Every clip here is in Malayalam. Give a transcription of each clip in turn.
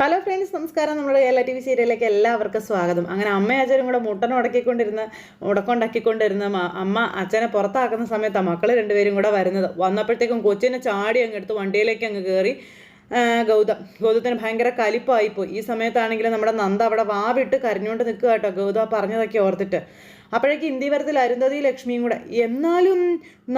ഹലോ ഫ്രണ്ട്സ് നമസ്കാരം. നമ്മുടെ കേരള ടി വി സീരിയലിലേക്ക് എല്ലാവർക്കും സ്വാഗതം. അങ്ങനെ അമ്മ അച്ഛനും കൂടെ മുട്ടൻ ഉടക്കിക്കൊണ്ടിരുന്ന് ഉടക്കൊണ്ടാക്കിക്കൊണ്ടിരുന്ന അമ്മ അച്ഛനെ പുറത്താക്കുന്ന സമയത്താണ് മക്കൾ രണ്ടുപേരും കൂടെ വരുന്നത്. വന്നപ്പോഴത്തേക്കും കൊച്ചിനെ ചാടി അങ്ങ് എടുത്ത് വണ്ടിയിലേക്ക് അങ്ങ് കയറി ഗൗതം. ഗൗതത്തിന് ഭയങ്കര കലിപ്പായിപ്പോയി. ഈ സമയത്താണെങ്കിൽ നമ്മുടെ നന്ദ അവിടെ വാവിട്ട് കരഞ്ഞുകൊണ്ട് നിൽക്കുക കേട്ടോ ഗൗതം പറഞ്ഞതൊക്കെ ഓർത്തിട്ട്. അപ്പോഴേക്ക് ഇന്ത്യവരത്തിൽ അരുന്ധതി ലക്ഷ്മിയും കൂടെ എന്നാലും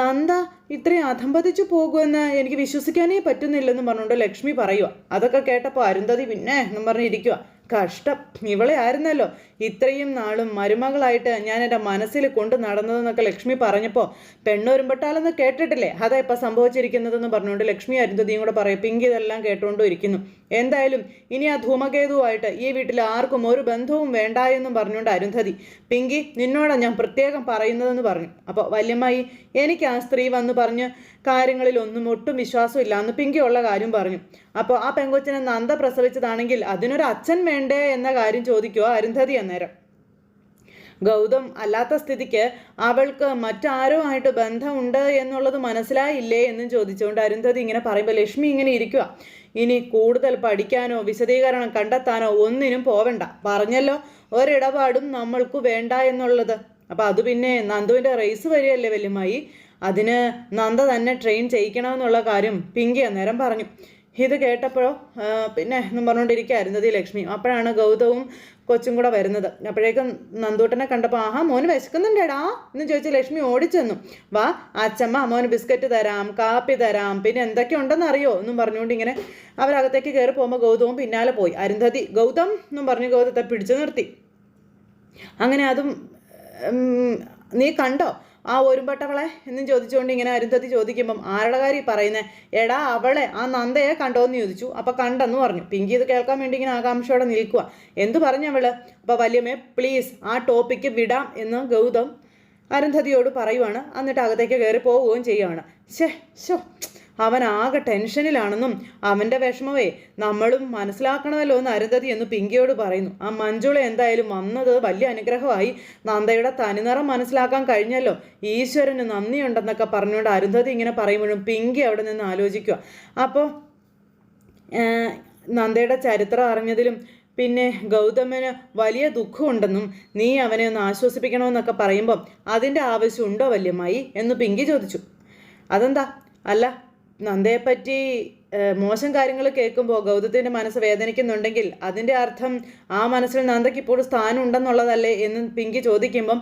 നന്ദ ഇത്രയും അധംപതിച്ചു പോകുമെന്ന് എനിക്ക് വിശ്വസിക്കാനേ പറ്റുന്നില്ലെന്ന് പറഞ്ഞുകൊണ്ട് ലക്ഷ്മി പറയുക അതൊക്കെ കേട്ടപ്പോൾ അരുന്ധതി പിന്നെ എന്നും പറഞ്ഞിരിക്കുക കഷ്ടം. ഇവളെ ആയിരുന്നല്ലോ ഇത്രയും നാളും മരുമകളായിട്ട് ഞാൻ എന്റെ മനസ്സിൽ കൊണ്ട് നടന്നതെന്നൊക്കെ ലക്ഷ്മി പറഞ്ഞപ്പോൾ പെണ്ണൊരുമ്പെട്ടാലെന്ന് കേട്ടിട്ടില്ലേ? അതാ ഇപ്പം സംഭവിച്ചിരിക്കുന്നതെന്ന് പറഞ്ഞുകൊണ്ട് ലക്ഷ്മി അരുന്ധതിയും കൂടെ പറയും. പിങ്കി ഇതെല്ലാം കേട്ടുകൊണ്ടും ഇരിക്കുന്നു. എന്തായാലും ഇനി ആ ധൂമകേതുവായിട്ട് ഈ വീട്ടിൽ ആർക്കും ഒരു ബന്ധവും വേണ്ട എന്നും പറഞ്ഞുകൊണ്ട് അരുന്ധതി പിങ്കി നിന്നോടാ ഞാൻ പ്രത്യേകം പറയുന്നതെന്ന് പറഞ്ഞു. അപ്പോൾ വല്യമ്മായി എനിക്ക് ആ സ്ത്രീ വന്ന് പറഞ്ഞ് കാര്യങ്ങളിൽ ഒന്നും ഒട്ടും വിശ്വാസമില്ല എന്ന് പിങ്കി ഉള്ള കാര്യം പറഞ്ഞു. അപ്പോൾ ആ പെങ്കൊച്ചിനെ നന്ദ പ്രസവിച്ചതാണെങ്കിൽ അതിനൊരു അച്ഛൻ വേണ്ടേ എന്ന കാര്യം ചോദിക്കുക അരുന്ധതി അന്നേരം. ഗൗതം അല്ലാത്ത സ്ഥിതിക്ക് അവൾക്ക് മറ്റാരോ ആയിട്ട് ബന്ധമുണ്ട് എന്നുള്ളത് മനസ്സിലായില്ലേ എന്നും ചോദിച്ചുകൊണ്ട് അരുന്ധതി ഇങ്ങനെ പറയുമ്പോൾ ലക്ഷ്മി ഇങ്ങനെ ഇരിക്കുക ഇനി കൂടുതൽ പഠിക്കാനോ വിശദീകരണം കണ്ടെത്താനോ ഒന്നിനും പോവണ്ട. പറഞ്ഞല്ലോ ഒരിടപാടും നമ്മൾക്ക് വേണ്ട എന്നുള്ളത്. അപ്പം അത് പിന്നെ നന്ദുവിന്റെ റേസ് വരികയല്ലേ വലിയമായി അതിന് നന്ദ തന്നെ ട്രെയിൻ ചെയ്യിക്കണമെന്നുള്ള കാര്യം പിങ്കി അന്നേരം പറഞ്ഞു. ഇത് കേട്ടപ്പോഴോ പിന്നെ എന്നും പറഞ്ഞുകൊണ്ടിരിക്കുകയായിരുന്നത് ഈ ലക്ഷ്മി. അപ്പോഴാണ് ഗൗതവും കൊച്ചും കൂടെ വരുന്നത്. അപ്പോഴേക്കും നന്ദൂട്ടനെ കണ്ടപ്പോൾ ആഹാ മോന് വിശക്കുന്നുണ്ടേടാ? എന്ന് ചോദിച്ച് ലക്ഷ്മി ഓടിച്ചെന്നു. വാ അച്ഛമ്മ മോന് ബിസ്ക്കറ്റ് തരാം കാപ്പി തരാം പിന്നെ എന്തൊക്കെ ഉണ്ടെന്ന് അറിയോ എന്നും പറഞ്ഞുകൊണ്ട് ഇങ്ങനെ അവരകത്തേക്ക് കയറി പോകുമ്പോൾ ഗൗതവും പിന്നാലെ പോയി. അരുന്ധതി ഗൗതം എന്നും പറഞ്ഞ് ഗൗതത്തെ പിടിച്ചു നിർത്തി. അങ്ങനെ അതും നീ കണ്ടോ? ആ ഒരുമ്പട്ടവളെ എന്നും ചോദിച്ചുകൊണ്ട് ഇങ്ങനെ അരുന്ധതി ചോദിക്കുമ്പം ആരുടെ കാര്യം പറയുന്നേ? എടാ അവളെ ആ നന്ദയെ കണ്ടോന്ന് ചോദിച്ചു. അപ്പം കണ്ടെന്ന് പറഞ്ഞു. പിങ്കി ഇത് കേൾക്കാൻ വേണ്ടി ഇങ്ങനെ ആകാംക്ഷയോടെ നിൽക്കുക എന്തു പറഞ്ഞു അവൾ? അപ്പോൾ വല്യമ്മേ പ്ലീസ് ആ ടോപ്പിക്ക് വിടാം എന്ന് ഗൗതം അരുന്ധതിയോട് പറയുവാണ്. എന്നിട്ട് അകത്തേക്ക് കയറി പോവുകയും ചെയ്യുവാണ്. ശേ ശോ അവൻ ആകെ ടെൻഷനിലാണെന്നും അവന്റെ വിഷമമേ നമ്മളും മനസ്സിലാക്കണമല്ലോ എന്ന് അരുന്ധതി എന്ന് പിങ്കിയോട് പറയുന്നു. ആ മഞ്ജുള എന്തായാലും വന്നത് വലിയ അനുഗ്രഹമായി നന്ദയുടെ തനിനിറം മനസ്സിലാക്കാൻ കഴിഞ്ഞല്ലോ. ഈശ്വരന് നന്ദിയുണ്ടെന്നൊക്കെ പറഞ്ഞുകൊണ്ട് അരുന്ധതി ഇങ്ങനെ പറയുമ്പോഴും പിങ്കി അവിടെ നിന്ന് ആലോചിക്കുക. അപ്പോൾ നന്ദയുടെ ചരിത്രം അറിഞ്ഞതിലും പിന്നെ ഗൗതമന് വലിയ ദുഃഖമുണ്ടെന്നും നീ അവനെ ഒന്ന് ആശ്വസിപ്പിക്കണമെന്നൊക്കെ പറയുമ്പം അതിന്റെ ആവശ്യമുണ്ടോ വല്യമായി എന്ന് പിങ്കി ചോദിച്ചു. അതെന്താ? അല്ല നന്ദയെപ്പറ്റി മോശം കാര്യങ്ങൾ കേൾക്കുമ്പോൾ ഗൗതത്തിന്റെ മനസ്സ് വേദനിക്കുന്നുണ്ടെങ്കിൽ അതിന്റെ അർത്ഥം ആ മനസ്സിൽ നന്ദയ്ക്ക് ഇപ്പോഴും സ്ഥാനം ഉണ്ടെന്നുള്ളതല്ലേ എന്ന് പിങ്കി ചോദിക്കുമ്പം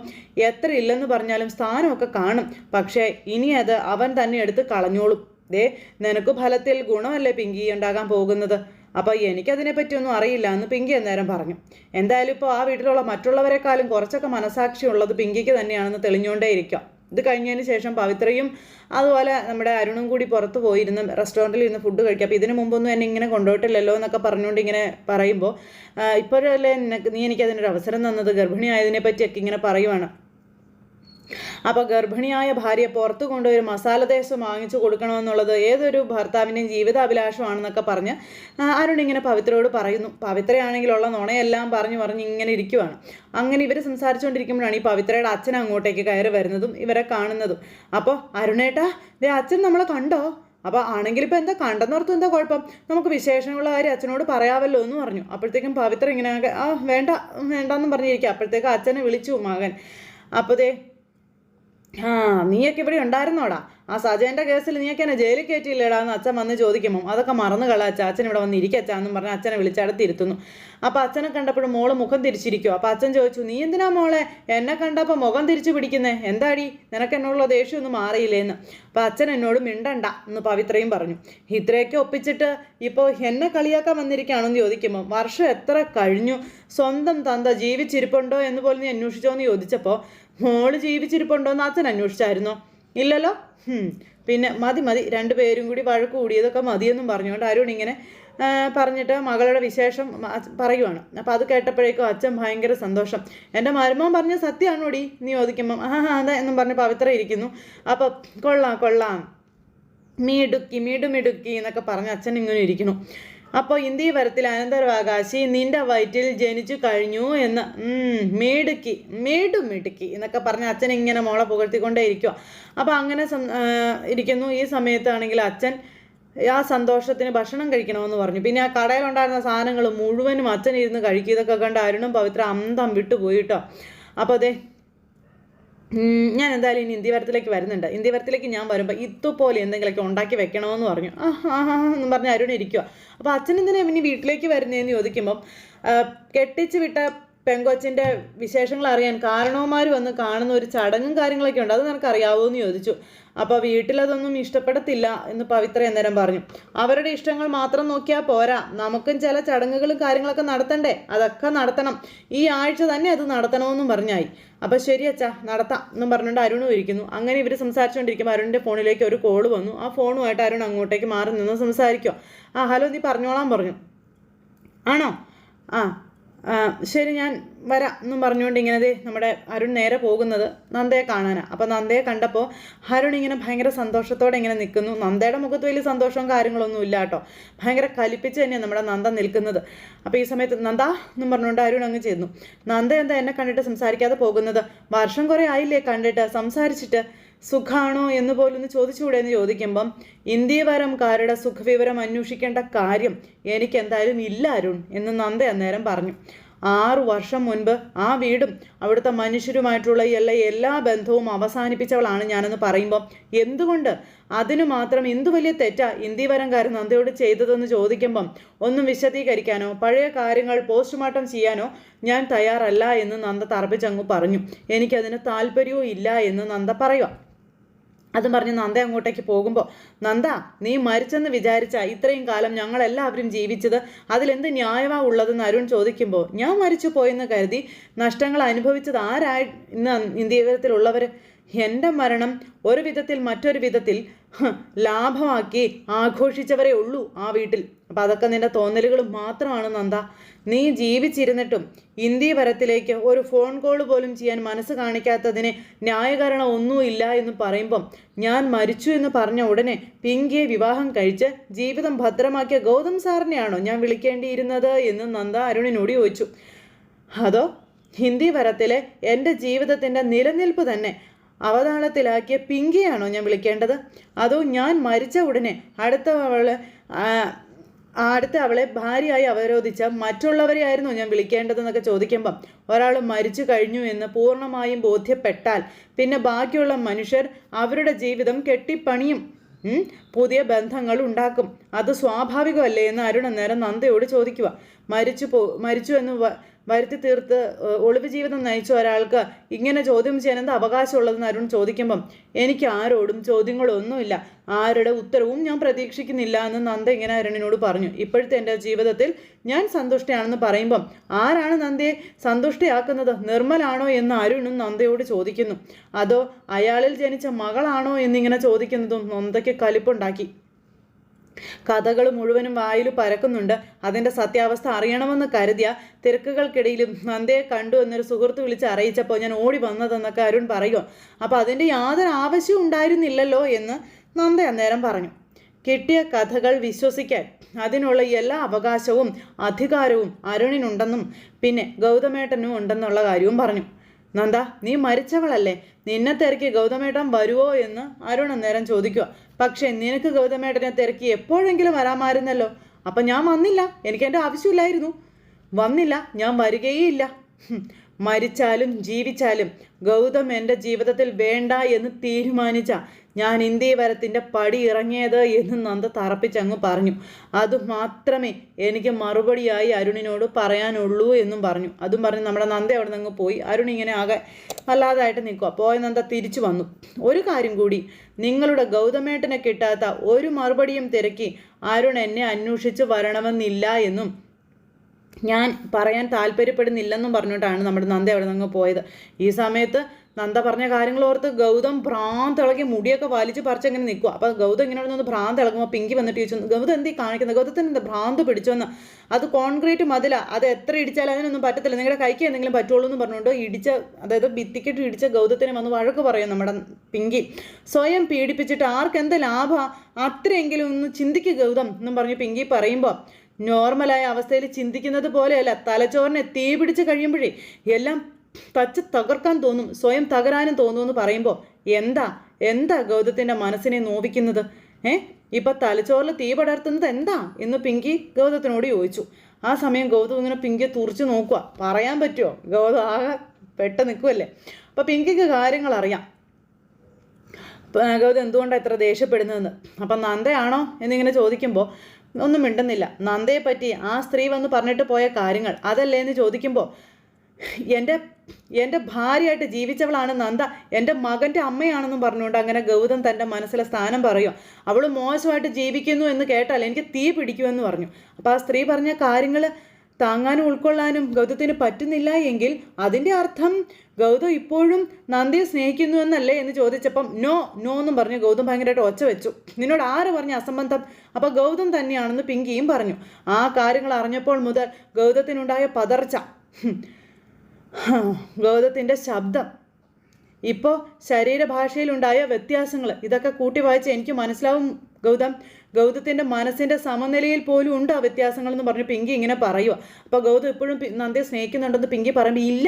എത്ര ഇല്ലെന്ന് പറഞ്ഞാലും സ്ഥാനമൊക്കെ കാണും. പക്ഷേ ഇനി അത് അവൻ തന്നെ എടുത്ത് കളഞ്ഞോളും. ദേ നിനക്ക് ഫലത്തിൽ ഗുണമല്ലേ പിങ്കി ഉണ്ടാകാൻ പോകുന്നത്? അപ്പോൾ എനിക്കതിനെ ഒന്നും അറിയില്ല എന്ന് പിങ്കി അന്നേരം പറഞ്ഞു. എന്തായാലും ഇപ്പോൾ ആ വീട്ടിലുള്ള മറ്റുള്ളവരെക്കാളും കുറച്ചൊക്കെ മനസാക്ഷി ഉള്ളത് പിങ്കിക്ക് തന്നെയാണെന്ന് തെളിഞ്ഞുകൊണ്ടേ ഇരിക്കാം ഇത് കഴിഞ്ഞതിന് ശേഷം പവിത്രയും അതുപോലെ നമ്മുടെ അരുണും കൂടി പുറത്ത് പോയിരുന്ന് റെസ്റ്റോറന്റിൽ ഇരുന്ന് ഫുഡ് കഴിക്കുക അപ്പോൾ ഇതിന് മുമ്പൊന്നും എന്നെ ഇങ്ങനെ കൊണ്ടുപോയിട്ടില്ലല്ലോ എന്നൊക്കെ പറഞ്ഞുകൊണ്ട് ഇങ്ങനെ പറയുമ്പോൾ ഇപ്പോഴല്ലേ നീ എനിക്കതിനൊരു അവസരം തന്നത് ഗർഭിണിയായതിനെ പറ്റിയൊക്കെ ഇങ്ങനെ പറയുവാണ്. അപ്പോൾ ഗർഭിണിയായ ഭാര്യ പുറത്തു കൊണ്ടുപോയി ഒരു മസാല ദേശം വാങ്ങിച്ചു കൊടുക്കണമെന്നുള്ളത് ഏതൊരു ഭർത്താവിന്റെയും ജീവിതാഭിലാഷമാണെന്നൊക്കെ പറഞ്ഞ് അരുൺ ഇങ്ങനെ പവിത്രയോട് പറയുന്നു. പവിത്രയാണെങ്കിലുള്ള നുണയെല്ലാം പറഞ്ഞു പറഞ്ഞ് ഇങ്ങനെ ഇരിക്കുവാണ്. അങ്ങനെ ഇവർ സംസാരിച്ചുകൊണ്ടിരിക്കുമ്പോഴാണ് ഈ പവിത്രയുടെ അച്ഛൻ അങ്ങോട്ടേക്ക് കയറി വരുന്നതും ഇവരെ കാണുന്നതും. അപ്പോൾ അരുണേട്ടാ ദേ അച്ഛൻ നമ്മളെ കണ്ടോ? അപ്പോൾ ആണെങ്കിൽ ഇപ്പോൾ എന്താ കണ്ടെന്നോർത്തും എന്താ കുഴപ്പം? നമുക്ക് വിശേഷമുള്ള കാര്യം അച്ഛനോട് പറയാമല്ലോ എന്ന് പറഞ്ഞു. അപ്പോഴത്തേക്കും പവിത്ര ഇങ്ങനെ ആ വേണ്ട വേണ്ടെന്നും പറഞ്ഞിരിക്കുക. അപ്പോഴത്തേക്കും അച്ഛനെ വിളിച്ചു മകൻ. അപ്പോൾ ദേ ആ നീയൊക്കെ ഇവിടെ ഉണ്ടായിരുന്നോടാ? ആ സജയന്റെ കേസിൽ നീയൊക്കെ എന്നെ ജയിലിൽ കയറ്റിയില്ലേടാ എന്ന് അച്ഛൻ വന്ന് ചോദിക്കുമ്പോൾ അതൊക്കെ മറന്നു കള അച്ഛ. അച്ഛൻ ഇവിടെ വന്ന് ഇരിക്കച്ചാ എന്നും പറഞ്ഞ് അച്ഛനെ വിളിച്ചടുത്തിരുത്തുന്നു അപ്പോൾ അച്ഛനെ കണ്ടപ്പോഴും മോൾ മുഖം തിരിച്ചിരിക്കും അപ്പോൾ അച്ഛൻ ചോദിച്ചു നീ എന്തിനാ മോളെ എന്നെ കണ്ടപ്പോൾ മുഖം തിരിച്ചു പിടിക്കുന്നേ? എന്താടി? നിനക്ക് എന്നോടുള്ള ദേഷ്യമൊന്നും മാറിയില്ലേന്ന്. അപ്പോൾ അച്ഛൻ എന്നോട് മിണ്ടണ്ട എന്ന് പവിത്രയും പറഞ്ഞു. ഇത്രയൊക്കെ ഒപ്പിച്ചിട്ട് ഇപ്പോൾ എന്നെ കളിയാക്കാൻ വന്നിരിക്കുകയാണെന്ന് ചോദിക്കുമ്പോൾ വർഷം എത്ര കഴിഞ്ഞു? സ്വന്തം തന്ത ജീവിച്ചിരിപ്പുണ്ടോ എന്ന് പോലും നീ അന്വേഷിച്ചോ എന്ന് ചോദിച്ചപ്പോൾ മോൾ ജീവിച്ചിരിപ്പുണ്ടോയെന്ന് അച്ഛൻ അന്വേഷിച്ചായിരുന്നോ. ഇല്ലല്ലോ. പിന്നെ മതി മതി. രണ്ടുപേരും കൂടി വഴക്ക് കൂടിയതൊക്കെ മതിയെന്നും പറഞ്ഞുകൊണ്ട് അരുൺ ഇങ്ങനെ പറഞ്ഞിട്ട് മകളുടെ വിശേഷം പറയുവാണ്. അപ്പോൾ അത് കേട്ടപ്പോഴേക്കും അച്ഛൻ ഭയങ്കര സന്തോഷം. എന്റെ മരുമോൻ പറഞ്ഞ സത്യമാണോടി നീ ചോദിക്കുമ്പം ആ അതെ എന്നും പറഞ്ഞ് പവിത്ര ഇരിക്കുന്നു അപ്പോൾ കൊള്ളാം കൊള്ളാം. മീടുക്കി മീടുമിടുക്കി എന്നൊക്കെ പറഞ്ഞ് അച്ഛൻ ഇങ്ങനെ ഇരിക്കുന്നു. അപ്പോൾ ഇന്ത്യ വരത്തിൽ അനന്തരവകാശി നിന്റെ വയറ്റിൽ ജനിച്ചു കഴിഞ്ഞു എന്ന്. മേടുക്കി മീടും മിടുക്കി എന്നൊക്കെ പറഞ്ഞ് അച്ഛൻ ഇങ്ങനെ മോളെ പുകഴ്ത്തിക്കൊണ്ടേ ഇരിക്കുക അപ്പോൾ അങ്ങനെ ഇരിക്കുന്നു. ഈ സമയത്താണെങ്കിൽ അച്ഛൻ ആ സന്തോഷത്തിന് ഭക്ഷണം കഴിക്കണമെന്ന് പറഞ്ഞു. പിന്നെ ആ കടയിലുണ്ടായിരുന്ന സാധനങ്ങൾ മുഴുവനും അച്ഛൻ ഇരുന്ന് കഴിക്കും. ഇതൊക്കെ കണ്ട് അരുണും പവിത്ര അന്തം വിട്ടുപോയിട്ടോ അപ്പോൾ അതെ ഞാൻ എന്തായാലും ഇനി ഇന്ത്യവരത്തിലേക്ക് വരുന്നുണ്ട്. ഇന്ത്യവരത്തിലേക്ക് ഞാൻ വരുമ്പോൾ ഇതുപോലെ എന്തെങ്കിലുമൊക്കെ ഉണ്ടാക്കി വെക്കണമെന്ന് പറഞ്ഞു. ആ എന്ന് പറഞ്ഞ് അരുൺ ഇരിക്കുക അപ്പോൾ അച്ഛൻ എന്തിനാണ് ഇനി വീട്ടിലേക്ക് വരുന്നതെന്ന് ചോദിക്കുമ്പം കെട്ടിച്ച് വിട്ട പെങ്കൊച്ചിന്റെ വിശേഷങ്ങൾ അറിയാൻ കാരണവന്മാർ വന്ന് കാണുന്ന ഒരു ചടങ്ങും കാര്യങ്ങളൊക്കെ ഉണ്ട്. അത് നിനക്ക് അറിയാവോ എന്ന് ചോദിച്ചു. അപ്പോൾ വീട്ടിലതൊന്നും ഇഷ്ടപ്പെടത്തില്ല എന്ന് പവിത്ര അന്നേരം പറഞ്ഞു. അവരുടെ ഇഷ്ടങ്ങൾ മാത്രം നോക്കിയാൽ പോരാ. നമുക്കും ചില ചടങ്ങുകളും കാര്യങ്ങളൊക്കെ നടത്തണ്ടേ? അതൊക്കെ നടത്തണം. ഈ ആഴ്ച തന്നെ അത് നടത്തണമെന്നും പറഞ്ഞായി. അപ്പോൾ ശരി അച്ഛാ നടത്താം എന്നും പറഞ്ഞുകൊണ്ട് അരുണും ഇരിക്കുന്നു. അങ്ങനെ ഇവർ സംസാരിച്ചുകൊണ്ടിരിക്കുമ്പോൾ അരുണിന്റെ ഫോണിലേക്ക് ഒരു കോൾ വന്നു. ആ ഫോണുമായിട്ട് അരുൺ അങ്ങോട്ടേക്ക് മാറി നിന്ന് സംസാരിക്കുക ആ ഹലോ നീ പറഞ്ഞോളാൻ പറഞ്ഞു. ആണോ? ആ, ശരി ഞാൻ വരാം എന്നും പറഞ്ഞുകൊണ്ട് ഇങ്ങനെ നമ്മുടെ അരുൺ നേരെ പോകുന്നത് നന്ദയെ കാണാനാണ് അപ്പോൾ നന്ദയെ കണ്ടപ്പോൾ അരുൺ ഇങ്ങനെ ഭയങ്കര സന്തോഷത്തോടെ ഇങ്ങനെ നിൽക്കുന്നു. നന്ദയുടെ മുഖത്ത് വലിയ സന്തോഷവും കാര്യങ്ങളൊന്നും ഇല്ല കേട്ടോ. ഭയങ്കര കലിപ്പിച്ച് തന്നെയാണ് നമ്മുടെ നന്ദ നിൽക്കുന്നത്. അപ്പോൾ ഈ സമയത്ത് നന്ദ എന്നും പറഞ്ഞുകൊണ്ട് അരുൺ അങ്ങ് ചെയ്യുന്നു നന്ദ എന്താ എന്നെ കണ്ടിട്ട് സംസാരിക്കാതെ പോകുന്നത്? വർഷം കുറേ ആയില്ലേ കണ്ടിട്ട് സംസാരിച്ചിട്ട്. സുഖാണോ എന്ന് പോലൊന്ന് ചോദിച്ചുകൂടെ എന്ന് ചോദിക്കുമ്പം ഇന്ത്യവരംകാരുടെ സുഖവിവരം അന്വേഷിക്കേണ്ട കാര്യം എനിക്ക് എന്തായാലും ഇല്ല അരുൺ എന്ന് നന്ദ അന്നേരം പറഞ്ഞു. ആറു വർഷം മുൻപ് ആ വീടും അവിടുത്തെ മനുഷ്യരുമായിട്ടുള്ള എല്ലാ എല്ലാ ബന്ധവും അവസാനിപ്പിച്ചവളാണ് ഞാനെന്ന് പറയുമ്പോൾ എന്തുകൊണ്ട്? അതിനു മാത്രം എന്തു വലിയ തെറ്റാ ഇന്ത്യവരംകാരൻ നന്ദയോട് ചെയ്തതെന്ന് ചോദിക്കുമ്പം? ഒന്നും വിശദീകരിക്കാനോ പഴയ കാര്യങ്ങൾ പോസ്റ്റ്മോർട്ടം ചെയ്യാനോ ഞാൻ തയ്യാറല്ല എന്ന് നന്ദ തറപ്പിച്ചങ്ങ് പറഞ്ഞു. എനിക്കതിന് താല്പര്യവും ഇല്ല എന്ന് നന്ദ പറയുക. അതും പറഞ്ഞ് നന്ദ അങ്ങോട്ടേക്ക് പോകുമ്പോൾ നന്ദ നീ മരിച്ചെന്ന് വിചാരിച്ച ഇത്രയും കാലം ഞങ്ങളെല്ലാവരും ജീവിച്ചത് അതിലെന്ത് ന്യായമാ ഉള്ളതെന്ന് അരുൺ ചോദിക്കുമ്പോൾ ഞാൻ മരിച്ചു പോയെന്ന് കരുതി നഷ്ടങ്ങൾ അനുഭവിച്ചത് ആരായി ഇന്ന് ഇന്ത്യത്തിലുള്ളവർ എന്റെ മരണം ഒരു വിധത്തിൽ മറ്റൊരു വിധത്തിൽ ലാഭമാക്കി ആഘോഷിച്ചവരേ ഉള്ളൂ ആ വീട്ടിൽ. അപ്പം അതൊക്കെ നിന്റെ തോന്നലുകൾ മാത്രമാണ് നന്ദ. നീ ജീവിച്ചിരുന്നിട്ടും ഇന്ത്യ പരത്തിലേക്ക് ഒരു ഫോൺ കോൾ പോലും ചെയ്യാൻ മനസ്സ് കാണിക്കാത്തതിന് ന്യായകാരണം ഒന്നുമില്ല എന്ന് പറയുമ്പം ഞാൻ മരിച്ചു എന്ന് പറഞ്ഞ ഉടനെ പിങ്കിയെ വിവാഹം കഴിച്ച് ജീവിതം ഭദ്രമാക്കിയ ഗൗതം സാറിനെയാണോ ഞാൻ വിളിക്കേണ്ടിയിരുന്നത് എന്ന് നന്ദ അരുണിനോട് ചോദിച്ചു. അതോ ഹിന്ദി വരത്തിലെ എന്റെ ജീവിതത്തിന്റെ നിലനിൽപ്പ് തന്നെ അവതാളത്തിലാക്കിയ പിങ്കിയാണോ ഞാൻ വിളിക്കേണ്ടത്? അതോ ഞാൻ മരിച്ച ഉടനെ അടുത്ത അവൾ ആ, അടുത്ത അവളെ ഭാര്യയായി അവരോധിച്ച മറ്റുള്ളവരെ ആയിരുന്നു ഞാൻ വിളിക്കേണ്ടതെന്നൊക്കെ ചോദിക്കുമ്പം ഒരാൾ മരിച്ചു കഴിഞ്ഞു എന്ന് പൂർണമായും ബോധ്യപ്പെട്ടാൽ പിന്നെ ബാക്കിയുള്ള മനുഷ്യർ അവരുടെ ജീവിതം കെട്ടിപ്പണിയും പുതിയ ബന്ധങ്ങൾ ഉണ്ടാക്കും. അത് സ്വാഭാവികമല്ലേ എന്ന് അരുൺ അന്നേരം നന്ദയോട് ചോദിക്കുക മരിച്ചു പോ മരിച്ചു എന്ന് വരുത്തി തീർത്ത് ഒളിവ് ജീവിതം നയിച്ച ഒരാൾക്ക് ഇങ്ങനെ ചോദ്യം ചെയ്യാൻ എന്താ അവകാശമുള്ളതെന്ന് അരുൺ ചോദിക്കുമ്പം എനിക്ക് ആരോടും ചോദ്യങ്ങളൊന്നുമില്ല. ആരുടെ ഉത്തരവും ഞാൻ പ്രതീക്ഷിക്കുന്നില്ല എന്ന് നന്ദ ഇങ്ങനെ അരുണിനോട് പറഞ്ഞു. ഇപ്പോഴത്തെ എന്റെ ജീവിതത്തിൽ ഞാൻ സന്തുഷ്ടയാണെന്ന് പറയുമ്പം ആരാണ് നന്ദയെ സന്തുഷ്ടയാക്കുന്നത്? നിർമ്മലാണോ എന്ന് അരുണും നന്ദയോട് ചോദിക്കുന്നു. അതോ അയാളിൽ ജനിച്ച മകളാണോ എന്നിങ്ങനെ ചോദിക്കുന്നതും നന്ദയ്ക്ക് കലിപ്പുണ്ടാക്കി. കഥകൾ മുഴുവനും വായിൽ പരക്കുന്നുണ്ട്. അതിന്റെ സത്യാവസ്ഥ അറിയണമെന്ന് കരുതിയ തിരക്കുകൾക്കിടയിലും നന്ദയെ കണ്ടു എന്നൊരു സുഹൃത്ത് വിളിച്ച് അറിയിച്ചപ്പോൾ ഞാൻ ഓടി വന്നതെന്നൊക്കെ അരുൺ പറയുമോ അപ്പോൾ അതിന്റെ യാതൊരു ആവശ്യവും ഉണ്ടായിരുന്നില്ലല്ലോ എന്ന് നന്ദ അന്നേരം പറഞ്ഞു. കിട്ടിയ കഥകൾ വിശ്വസിക്കാൻ അതിനുള്ള എല്ലാ അവകാശവും അധികാരവും അരുണിനുണ്ടെന്നും പിന്നെ ഗൗതമേട്ടനും ഉണ്ടെന്നുള്ള കാര്യവും പറഞ്ഞു. നന്ദ നീ മരിച്ചവളല്ലേ? നിന്നെ തിരക്കി ഗൗതമേട്ടൻ വരുവോ? എന്ന് അരുൺ അന്നേരം ചോദിക്കുക. പക്ഷേ നിനക്ക് ഗൗതമേട്ടനെ തിരക്കി എപ്പോഴെങ്കിലും വരാമായിരുന്നല്ലോ. അപ്പം ഞാൻ വന്നില്ല. എനിക്ക് എന്റെ ആവശ്യമില്ലായിരുന്നു. വന്നില്ല. ഞാൻ വരികയേയില്ല. മരിച്ചാലും ജീവിച്ചാലും ഗൗതം എന്റെ ജീവിതത്തിൽ വേണ്ട എന്ന് തീരുമാനിച്ച ഞാൻ ഇന്ത്യ വരത്തിന്റെ പടി ഇറങ്ങിയത് എന്ന് നന്ദ തറപ്പിച്ചങ്ങ് പറഞ്ഞു. അത് മാത്രമേ എനിക്ക് മറുപടിയായി അരുണിനോട് പറയാനുള്ളൂ എന്നും പറഞ്ഞു. അതും പറഞ്ഞ് നമ്മുടെ നന്ദ അവിടെ നിന്ന് പോയി. അരുൺ ഇങ്ങനെ ആകെ വല്ലാതായിട്ട് നിൽക്കുക പോയ നന്ദ തിരിച്ചു വന്നു. ഒരു കാര്യം കൂടി നിങ്ങളുടെ ഗൗതമേട്ടനെ കിട്ടാത്ത ഒരു മറുപടിയും തിരക്കി അരുൺ എന്നെ അന്വേഷിച്ച് വരണമെന്നില്ല എന്നും ഞാൻ പറയാൻ താല്പര്യപ്പെടുന്നില്ലെന്നും പറഞ്ഞുകൊണ്ടാണ് നമ്മുടെ നന്ദ അവിടെ നിന്ന് പോയത്. ഈ സമയത്ത് നന്ദ പറഞ്ഞ കാര്യങ്ങൾ ഓർത്ത് ഗൗതം ഭ്രാന്ത് ഇളകി മുടിയൊക്കെ വലിച്ച് പറിച്ച് അങ്ങനെ നിൽക്കുക അപ്പോൾ ഗൗതം ഇങ്ങനെ ഒന്ന് ഭ്രാന്ത് ഇളകുമ്പോൾ പിങ്കി വന്നിട്ട് ചോദിച്ചു ഗൗതം എന്തീ കാണിക്കുന്നത് ഗൗതത്തിന് എന്താ ഭ്രാന്ത് പിടിച്ചോന്ന്? അത് കോൺക്രീറ്റ് മതില. അത് എത്ര ഇടിച്ചാലും അതിനൊന്നും പറ്റത്തില്ല. നിങ്ങളുടെ കൈക്ക് എന്തെങ്കിലും പറ്റുള്ളൂ എന്ന് പറഞ്ഞുകൊണ്ട് ഇടിച്ച അതായത് ഭിത്തിക്കിട്ട് ഇടിച്ച ഗൗതത്തിന് വന്ന് വഴക്ക് പറയും നമ്മുടെ പിങ്കി. സ്വയം പീഡിപ്പിച്ചിട്ട് ആർക്ക് എന്ത് ലാഭ? അത്രയെങ്കിലും ഒന്ന് ചിന്തിക്കുക ഗൗതം എന്നും പറഞ്ഞ് പിങ്കി പറയുമ്പോൾ നോർമലായ അവസ്ഥയിൽ ചിന്തിക്കുന്നത് പോലെയല്ല. തലച്ചോറിനെ തീ പിടിച്ച് കഴിയുമ്പോഴേ എല്ലാം തച്ച് തകർക്കാൻ തോന്നും സ്വയം തകരാനും തോന്നുമെന്ന് പറയുമ്പോൾ എന്താ എന്താ ഗൗതത്തിന്റെ മനസ്സിനെ നോവിക്കുന്നത്? ഏ? ഇപ്പം തലച്ചോറിൽ തീ പടർത്തുന്നത് എന്താ? എന്ന് പിങ്കി ഗൗതത്തിനോട് ചോദിച്ചു. ആ സമയം ഗൗതം ഇങ്ങനെ പിങ്കിയെ തുറച്ചു നോക്കുക പറയാൻ പറ്റുമോ ഗൗതം ആകെ പെട്ട് നിൽക്കുമല്ലേ അപ്പോൾ പിങ്കിക്ക് കാര്യങ്ങൾ അറിയാം. ഗൗതം എന്തുകൊണ്ടാണ് ഇത്ര ദേഷ്യപ്പെടുന്നതെന്ന്? അപ്പം നന്ദയാണോ എന്നിങ്ങനെ ചോദിക്കുമ്പോൾ ഒന്നും മിണ്ടുന്നില്ല. നന്ദയെ പറ്റി ആ സ്ത്രീ വന്ന് പറഞ്ഞിട്ട് പോയ കാര്യങ്ങൾ അതല്ലേ എന്ന് ചോദിക്കുമ്പോൾ എന്റെ എന്റെ ഭാര്യയായിട്ട് ജീവിച്ചവളാണ് നന്ദ. എന്റെ മകന്റെ അമ്മയാണെന്നും പറഞ്ഞുകൊണ്ട് അങ്ങനെ ഗൗതം തന്റെ മനസ്സിലെ സ്ഥാനം പറയും. അവൾ മോശമായിട്ട് ജീവിക്കുന്നു എന്ന് കേട്ടാൽ എനിക്ക് തീ പിടിക്കുമെന്ന് പറഞ്ഞു. അപ്പോൾ ആ സ്ത്രീ പറഞ്ഞ കാര്യങ്ങൾ താങ്ങാനും ഉൾക്കൊള്ളാനും ഗൗതത്തിന് പറ്റുന്നില്ല എങ്കിൽ അതിന്റെ അർത്ഥം ഗൗതം ഇപ്പോഴും നന്ദിയെ സ്നേഹിക്കുന്നു എന്നല്ലേ എന്ന് ചോദിച്ചപ്പം നോ നോ എന്നും പറഞ്ഞു ഗൗതം ഭയങ്കരമായിട്ട് ഒച്ച വെച്ചു. നിന്നോട് ആര് പറഞ്ഞ അസംബന്ധം? അപ്പോൾ ഗൗതം തന്നെയാണെന്ന് പിങ്കിയും പറഞ്ഞു. ആ കാര്യങ്ങൾ അറിഞ്ഞപ്പോൾ മുതൽ ഗൗതത്തിനുണ്ടായ പതർച്ച. ഗൗതത്തിന്റെ ശബ്ദം. ഇപ്പോൾ ശരീരഭാഷയിലുണ്ടായ വ്യത്യാസങ്ങൾ ഇതൊക്കെ കൂട്ടി വായിച്ച് എനിക്ക് മനസ്സിലാവും ഗൗതം. ഗൗതത്തിന്റെ മനസ്സിന്റെ സമനിലയിൽ പോലും ഉണ്ട് ആ വ്യത്യാസങ്ങൾ എന്ന് പറഞ്ഞ് പിങ്കി ഇങ്ങനെ പറയുക അപ്പോൾ ഗൗതം ഇപ്പോഴും നന്ദിയെ സ്നേഹിക്കുന്നുണ്ടെന്ന് പിങ്കി പറയുമ്പോൾ ഇല്ല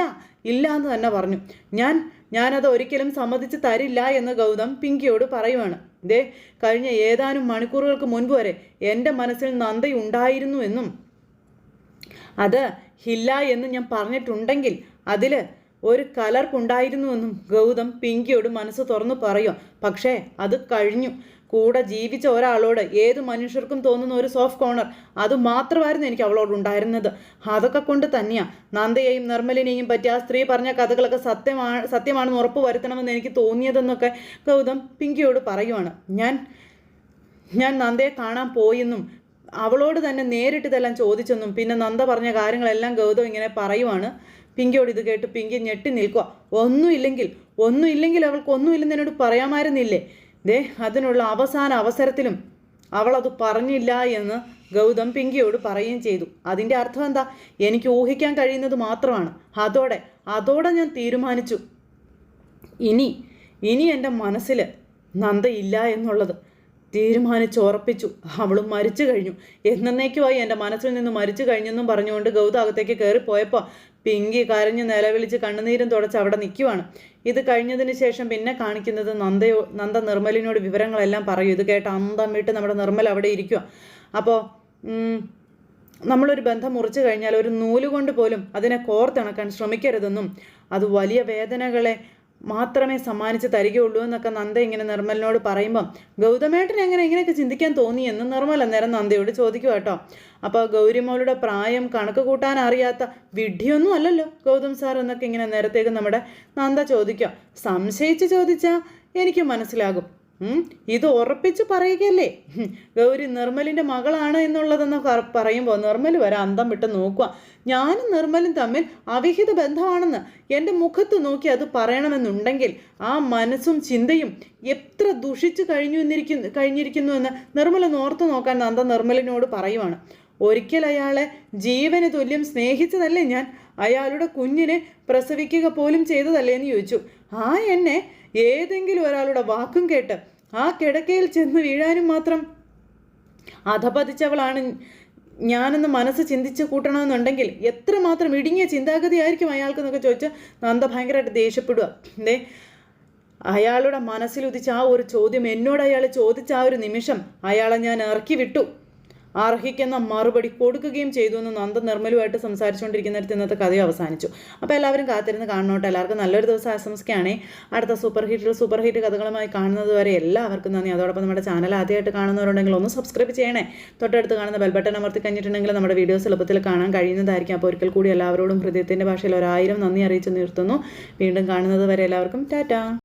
ഇല്ല എന്ന് തന്നെ പറഞ്ഞു. ഞാൻ ഞാനത് ഒരിക്കലും സമ്മതിച്ച് തരില്ല എന്ന് ഗൗതം പിങ്കിയോട് പറയുവാണ്. ഇതേ കഴിഞ്ഞ ഏതാനും മണിക്കൂറുകൾക്ക് മുൻപ് വരെ എന്റെ മനസ്സിൽ നന്ദി ഉണ്ടായിരുന്നു എന്നും. അത് ഇല്ല എന്ന് ഞാൻ പറഞ്ഞിട്ടുണ്ടെങ്കിൽ അതിൽ ഒരു കലർപ്പുണ്ടായിരുന്നുവെന്നും ഗൗതം പിങ്കിയോട് മനസ്സ് തുറന്നു പറയും. പക്ഷേ അത് കഴിഞ്ഞു. കൂടെ ജീവിച്ച ഒരാളോട് ഏത് മനുഷ്യർക്കും തോന്നുന്ന ഒരു സോഫ്റ്റ് കോർണർ അത് മാത്രമായിരുന്നു എനിക്ക് അവളോട് ഉണ്ടായിരുന്നത്. അതൊക്കെ കൊണ്ട് തന്നെയാ. നന്ദയെയും നിർമ്മലിനെയും പറ്റി ആ സ്ത്രീ പറഞ്ഞ കഥകളൊക്കെ സത്യമാണ് സത്യമാണെന്ന് ഉറപ്പ് വരുത്തണമെന്ന് എനിക്ക് തോന്നിയതെന്നൊക്കെ ഗൗതം പിങ്കിയോട് പറയുവാണ്. ഞാൻ ഞാൻ നന്ദയെ കാണാൻ പോയെന്നും അവളോട് തന്നെ നേരിട്ട് ഇതെല്ലാം ചോദിച്ചെന്നും പിന്നെ നന്ദ പറഞ്ഞ കാര്യങ്ങളെല്ലാം ഗൗതം ഇങ്ങനെ പറയുവാണ്. പിങ്കിയോട് ഇത് കേട്ട് പിങ്കി ഞെട്ടി നിൽക്കുക ഒന്നുമില്ലെങ്കിൽ ഒന്നുമില്ലെങ്കിൽ അവൾക്ക് ഒന്നുമില്ലെന്ന് എന്നോട് പറയാമായിരുന്നില്ലേ? ദേ അതിനുള്ള അവസാന അവസരത്തിലും അവളത് പറഞ്ഞില്ല എന്ന് ഗൗതം പിങ്കിയോട് പറയുകയും ചെയ്തു. അതിന്റെ അർത്ഥം എന്താ? എനിക്ക് ഊഹിക്കാൻ കഴിയുന്നത് മാത്രമാണ്. അതോടെ അതോടെ ഞാൻ തീരുമാനിച്ചു. ഇനി ഇനി എന്റെ മനസ്സിൽ നന്ദയില്ല എന്നുള്ളത്. തീരുമാനിച്ചുറപ്പിച്ചു അവളും മരിച്ചു കഴിഞ്ഞു. എന്നേക്കുമായി എന്റെ മനസ്സിൽ നിന്ന് മരിച്ചു കഴിഞ്ഞെന്നും പറഞ്ഞുകൊണ്ട് ഗൗത അകത്തേക്ക് കയറിപ്പോയപ്പോൾ പിങ്കി കരഞ്ഞ് നിലവിളിച്ച് കണ്ണുനീരും തുടച്ച് അവിടെ നിൽക്കുവാണ് ഇത് കഴിഞ്ഞതിന് ശേഷം പിന്നെ കാണിക്കുന്നത് നന്ദയോ നന്ദ നിർമ്മലിനോട് വിവരങ്ങളെല്ലാം പറയും. ഇത് കേട്ട് അന്തം വിട്ട് നമ്മുടെ നിർമ്മൽ അവിടെ ഇരിക്കുക അപ്പോൾ നമ്മളൊരു ബന്ധം മുറിച്ചു കഴിഞ്ഞാൽ ഒരു നൂലുകൊണ്ട് പോലും അതിനെ കോർത്തിണക്കാൻ ശ്രമിക്കരുതെന്നും അത് വലിയ വേദനകളെ മാത്രമേ സമ്മാനിച്ച് തരികയുള്ളൂ എന്നൊക്കെ നന്ദ ഇങ്ങനെ നിർമ്മലിനോട് പറയുമ്പം ഗൗതമേട്ടൻ എങ്ങനെ ഇങ്ങനെയൊക്കെ ചിന്തിക്കാൻ തോന്നിയെന്ന് നിർമ്മല അന്നേരം നന്ദയോട് ചോദിക്കുക കേട്ടോ. അപ്പോൾ ഗൗരിമോളുടെ പ്രായം കണക്ക് കൂട്ടാൻ അറിയാത്ത വിഡ്ഢിയൊന്നും അല്ലല്ലോ ഗൗതം സാർ എന്നൊക്കെ ഇങ്ങനെ നേരത്തേക്ക് നമ്മുടെ നന്ദ ചോദിക്കുക. സംശയിച്ച് ചോദിച്ചാൽ എനിക്ക് മനസ്സിലാകും. ഇത് ഉറപ്പിച്ച് പറയുകയല്ലേ? ഗൗരി നിർമ്മലിന്റെ മകളാണ് എന്നുള്ളതെന്ന് പറ- പറയുമ്പോൾ നിർമ്മൽ വരെ അന്തം വിട്ട് നോക്കുക ഞാനും നിർമ്മലും തമ്മിൽ അവിഹിത ബന്ധമാണെന്ന് എന്റെ മുഖത്ത് നോക്കി അത് പറയണമെന്നുണ്ടെങ്കിൽ ആ മനസ്സും ചിന്തയും എത്ര ദുഷിച്ചു കഴിഞ്ഞു എന്നിരിക്കുന്നു കഴിഞ്ഞിരിക്കുന്നു എന്ന് നിർമ്മല ഓർത്തു നോക്കാൻ നന്ദ നിർമ്മലിനോട് പറയുവാണ്. ഒരിക്കൽ അയാളെ ജീവന് തുല്യം സ്നേഹിച്ചതല്ലേ ഞാൻ? അയാളുടെ കുഞ്ഞിനെ പ്രസവിക്കുക പോലും ചെയ്തതല്ലേ എന്ന് ചോദിച്ചു. ആ എന്നെ ഏതെങ്കിലും ഒരാളുടെ വാക്കും കേട്ട് ആ കിടക്കയിൽ ചെന്ന് വീഴാനും മാത്രം അധപതിച്ചവളാണ് ഞാനെന്ന് മനസ്സ് ചിന്തിച്ച് കൂട്ടണമെന്നുണ്ടെങ്കിൽ എത്രമാത്രം ഇടുങ്ങിയ ചിന്താഗതി ചിന്താഗതിയായിരിക്കും അയാൾക്കെന്നൊക്കെ ചോദിച്ച് നന്ദ ഭയങ്കരമായിട്ട് ദേഷ്യപ്പെടുക എന്തേ അയാളുടെ മനസ്സിലുദിച്ച ആ ഒരു ചോദ്യം എന്നോട് അയാൾ ചോദിച്ച ആ ഒരു നിമിഷം അയാളെ ഞാൻ ഇറക്കി വിട്ടു അർഹിക്കുന്ന മറുപടി കൊടുക്കുകയും ചെയ്തു എന്ന് നന്ദ നിർമ്മലുമായിട്ട് സംസാരിച്ചുകൊണ്ടിരിക്കുന്നിടത്ത് ഇന്നത്തെ കഥ അവസാനിച്ചു. അപ്പോൾ എല്ലാവരും കാത്തിരുന്ന് കാണണോട്ടെ? എല്ലാവർക്കും നല്ലൊരു ദിവസം ആശംസിക്കുകയാണേ. അടുത്ത സൂപ്പർ ഹിറ്റിൽ സൂപ്പർ ഹിറ്റ് കഥകളുമായി കാണുന്നത് വരെ എല്ലാവർക്കും നന്ദി. അതോടൊപ്പം നമ്മുടെ ചാനൽ ആദ്യമായിട്ട് കാണുന്നവരുണ്ടെങ്കിൽ ഒന്ന് സബ്സ്ക്രൈബ് ചെയ്യണേ. തൊട്ടടുത്ത് കാണുന്ന ബെൽ ബട്ടൺ അമർത്തി കഴിഞ്ഞിട്ടുണ്ടെങ്കിൽ നമ്മുടെ വീഡിയോസ് എളുപ്പത്തിൽ കാണാൻ കഴിയുന്നതായിരിക്കും. അപ്പോൾ ഒരിക്കൽ കൂടി എല്ലാവരോടും ഹൃദയത്തിന്റെ ഭാഷയിൽ ഒരായിരം നന്ദി അറിയിച്ചു നിർത്തുന്നു. വീണ്ടും കാണുന്നത് വരെ എല്ലാവർക്കും ടാറ്റാ.